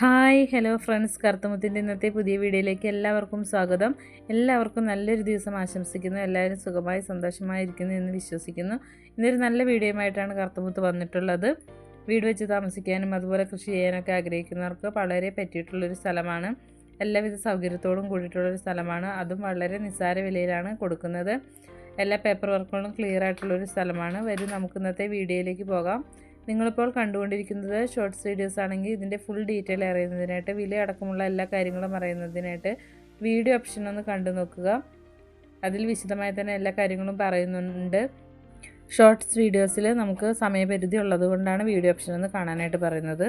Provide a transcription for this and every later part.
Hi hello friends. കറുത്തമുത്തിന്റെ ഇന്നത്തെ പുതിയ വീഡിയോയിലേക്ക് എല്ലാവർക്കും സ്വാഗതം. എല്ലാവർക്കും നല്ലൊരു ദിവസം ആശംസിക്കുന്നു. എല്ലാവരും സുഖമായി സന്തോഷമായിരിക്കുന്നു എന്ന് വിശ്വസിക്കുന്നു. ഇന്നൊരു നല്ല വീഡിയോയുമായിട്ടാണ് കറുത്തമുത്ത് വന്നിട്ടുള്ളത്. വീട് വെച്ച് താമസിക്കാനും അതുപോലെ കൃഷി ചെയ്യാനൊക്കെ ആഗ്രഹിക്കുന്നവർക്ക് വളരെ പറ്റിയിട്ടുള്ളൊരു സ്ഥലമാണ്. എല്ലാവിധ സൗകര്യത്തോടും കൂടിയിട്ടുള്ളൊരു സ്ഥലമാണ്. അതും വളരെ നിസ്സാര വിലയിലാണ് കൊടുക്കുന്നത്. എല്ലാ പേപ്പർ വർക്കുകളും ക്ലിയർ ആയിട്ടുള്ളൊരു സ്ഥലമാണ്. വരും നമുക്ക് ഇന്നത്തെ വീഡിയോയിലേക്ക് പോകാം. നിങ്ങളിപ്പോൾ കണ്ടുകൊണ്ടിരിക്കുന്നത് ഷോർട്സ് വീഡിയോസ് ആണെങ്കിൽ ഇതിന്റെ ഫുൾ ഡീറ്റെയിൽ അറിയുന്നതിനായിട്ട് വില അടക്കമുള്ള എല്ലാ കാര്യങ്ങളും അറിയുന്നതിനായിട്ട് വീഡിയോ ഓപ്ഷൻ ഒന്ന് കണ്ടു നോക്കുക. അതിൽ വിശദമായി തന്നെ എല്ലാ കാര്യങ്ങളും പറയുന്നുണ്ട്. ഷോർട്സ് വീഡിയോസിൽ നമുക്ക് സമയപരിധി ഉള്ളത് കൊണ്ടാണ് വീഡിയോ ഓപ്ഷൻ ഒന്ന് കാണാനായിട്ട് പറയുന്നത്.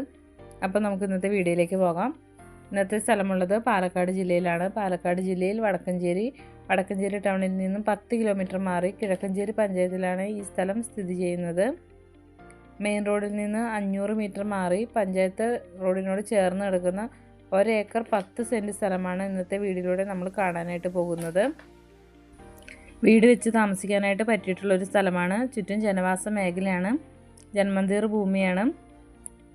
അപ്പോൾ നമുക്ക് ഇന്നത്തെ വീഡിയോയിലേക്ക് പോകാം. ഇന്നത്തെ സ്ഥലമുള്ളത് പാലക്കാട് ജില്ലയിലാണ്. പാലക്കാട് ജില്ലയിൽ വടക്കഞ്ചേരി വടക്കഞ്ചേരി ടൗണിൽ നിന്നും പത്ത് കിലോമീറ്റർ മാറി കിഴക്കഞ്ചേരി പഞ്ചായത്തിലാണ് ഈ സ്ഥലം സ്ഥിതി ചെയ്യുന്നത്. മെയിൻ റോഡിൽ നിന്ന് അഞ്ഞൂറ് മീറ്റർ മാറി പഞ്ചായത്ത് റോഡിനോട് ചേർന്ന് കിടക്കുന്ന ഒരേക്കർ പത്ത് സെന്റ് സ്ഥലമാണ് ഇന്നത്തെ വീടിലൂടെ നമ്മൾ കാണാനായിട്ട് പോകുന്നത്. വീട് വെച്ച് താമസിക്കാനായിട്ട് പറ്റിയിട്ടുള്ളൊരു സ്ഥലമാണ്. ചുറ്റും ജനവാസ മേഖലയാണ്. ജന്മന്തീർ ഭൂമിയാണ്.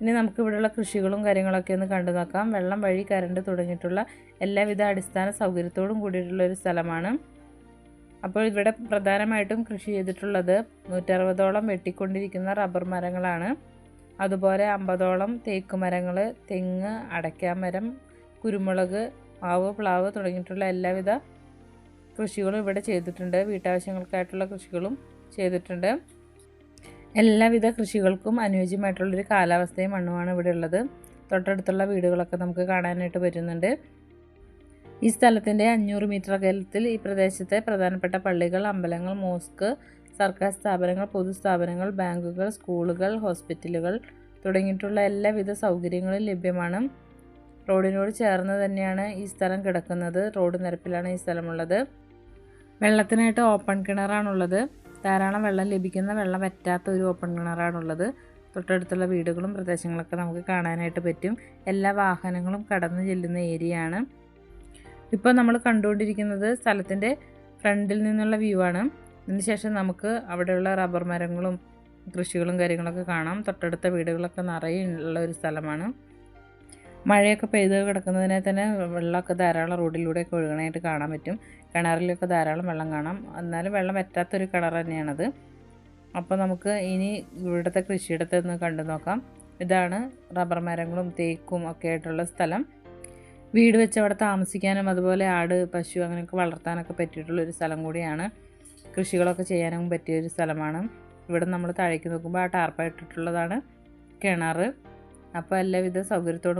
ഇനി നമുക്ക് ഇവിടെയുള്ള കൃഷികളും കാര്യങ്ങളൊക്കെ ഒന്ന് കണ്ടു നോക്കാം. വെള്ളം വഴി കരണ്ട് തുടങ്ങിയിട്ടുള്ള എല്ലാവിധ അടിസ്ഥാന സൗകര്യത്തോടും കൂടിയിട്ടുള്ള ഒരു സ്ഥലമാണ്. അപ്പോൾ ഇവിടെ പ്രധാനമായിട്ടും കൃഷി ചെയ്തിട്ടുള്ളത് നൂറ്ററുപതോളം വെട്ടിക്കൊണ്ടിരിക്കുന്ന റബ്ബർ മരങ്ങളാണ്. അതുപോലെ അമ്പതോളം തേക്ക് മരങ്ങൾ തെങ്ങ് അടയ്ക്കാമരം കുരുമുളക് മാവ് പ്ലാവ് തുടങ്ങിയിട്ടുള്ള എല്ലാവിധ കൃഷികളും ഇവിടെ ചെയ്തിട്ടുണ്ട്. വീട്ടാവശ്യങ്ങൾക്കായിട്ടുള്ള കൃഷികളും ചെയ്തിട്ടുണ്ട്. എല്ലാവിധ കൃഷികൾക്കും അനുയോജ്യമായിട്ടുള്ളൊരു കാലാവസ്ഥയും മണ്ണുമാണ് ഇവിടെ ഉള്ളത്. തൊട്ടടുത്തുള്ള വീടുകളൊക്കെ നമുക്ക് കാണാനായിട്ട് പറ്റുന്നുണ്ട്. ഈ സ്ഥലത്തിന്റെ അഞ്ഞൂറ് മീറ്റർ അകലത്തിൽ ഈ പ്രദേശത്തെ പ്രധാനപ്പെട്ട പള്ളികൾ അമ്പലങ്ങൾ മോസ്ക് സർക്കാർ സ്ഥാപനങ്ങൾ പൊതുസ്ഥാപനങ്ങൾ ബാങ്കുകൾ സ്കൂളുകൾ ഹോസ്പിറ്റലുകൾ തുടങ്ങിയിട്ടുള്ള എല്ലാവിധ സൗകര്യങ്ങളും ലഭ്യമാണ്. റോഡിനോട് ചേർന്ന് തന്നെയാണ് ഈ സ്ഥലം കിടക്കുന്നത്. റോഡ് നിരപ്പിലാണ് ഈ സ്ഥലമുള്ളത്. വെള്ളത്തിനായിട്ട് ഓപ്പൺ കിണറാണുള്ളത്. ധാരാളം വെള്ളം ലഭിക്കുന്ന വെള്ളം വറ്റാത്ത ഒരു ഓപ്പൺ കിണറാണുള്ളത്. തൊട്ടടുത്തുള്ള വീടുകളും പ്രദേശങ്ങളൊക്കെ നമുക്ക് കാണാനായിട്ട് പറ്റും. എല്ലാ വാഹനങ്ങളും കടന്നു ചെല്ലുന്ന ഏരിയയാണ് ഇപ്പോൾ നമ്മൾ കണ്ടുകൊണ്ടിരിക്കുന്നത് സ്ഥലത്തിന്റെ ഫ്രണ്ടിൽ നിന്നുള്ള വ്യൂ ആണ്. അതിനുശേഷം നമുക്ക് അവിടെയുള്ള റബ്ബർ മരങ്ങളും കൃഷികളും കാര്യങ്ങളൊക്കെ കാണാം. തൊട്ടടുത്ത വീടുകളൊക്കെ നിറയെ ഉള്ള ഒരു സ്ഥലമാണ്. മഴയൊക്കെ പെയ്ത് കിടക്കുന്നതിനെ തന്നെ വെള്ളമൊക്കെ ധാരാളം റോഡിലൂടെയൊക്കെ ഒഴുകണമായിട്ട് കാണാൻ പറ്റും. കിണറിലൊക്കെ ധാരാളം വെള്ളം കാണാം. എന്നാലും വെള്ളം വറ്റാത്തൊരു കിണർ തന്നെയാണത്. അപ്പോൾ നമുക്ക് ഇനി ഇവിടുത്തെ കൃഷിയിടത്തെ ഒന്ന് കണ്ടു നോക്കാം ഇതാണ് റബ്ബർ മരങ്ങളും തേക്കും ഒക്കെ ആയിട്ടുള്ള സ്ഥലം. വീട് വെച്ച് അവിടെ താമസിക്കാനും അതുപോലെ ആട് പശു അങ്ങനെയൊക്കെ വളർത്താനൊക്കെ പറ്റിയിട്ടുള്ളൊരു സ്ഥലം കൂടിയാണ്. കൃഷികളൊക്കെ ചെയ്യാനും പറ്റിയൊരു സ്ഥലമാണ്. ഇവിടെ നമ്മൾ താഴേക്ക് നോക്കുമ്പോൾ ആ ടാർപ്പായിട്ടിട്ടുള്ളതാണ് കിണർ അപ്പോൾ എല്ലാവിധ സൗകര്യത്തോടും